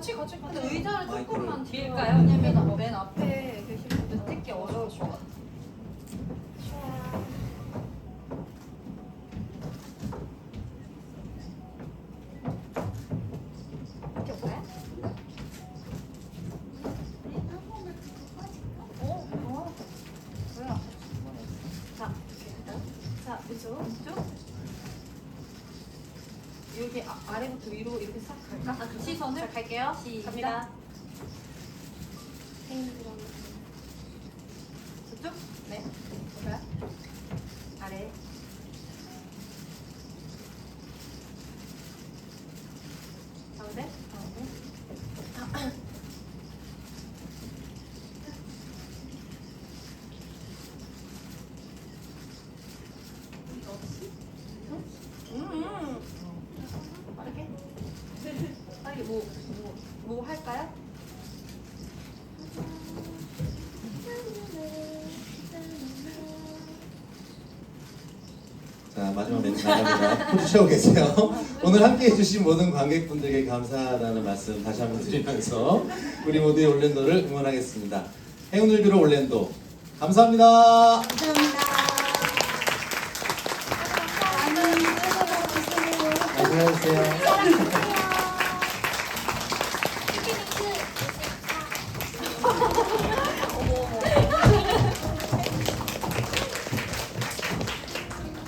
같이 같이. 근데 의자를 마이크를 조금만 밀까요? 왜냐면 맨 앞에 계신 분들 찍기 어려울 것 같아. 어? 어? 자, 이쪽, 이쪽. 여기 아, 아래부터 위로 이렇게 싹 갈까? 시선을 자, 갈게요. 시작. 갑니다. 저쪽? 네. 볼까요? 아래. 가운데. 뭐, 뭐, 뭐 할까요? 자 마지막 멘트 나갑니다. 포즈 취하고 계세요. 오늘 함께 해주신 모든 관객분들께 감사하다는 말씀 다시 한번 드리면서 우리 모두의 올랜도를 응원하겠습니다. 행운을 빌어 올랜도 감사합니다. 감사합니다. 안녕히 계세요. Thank you.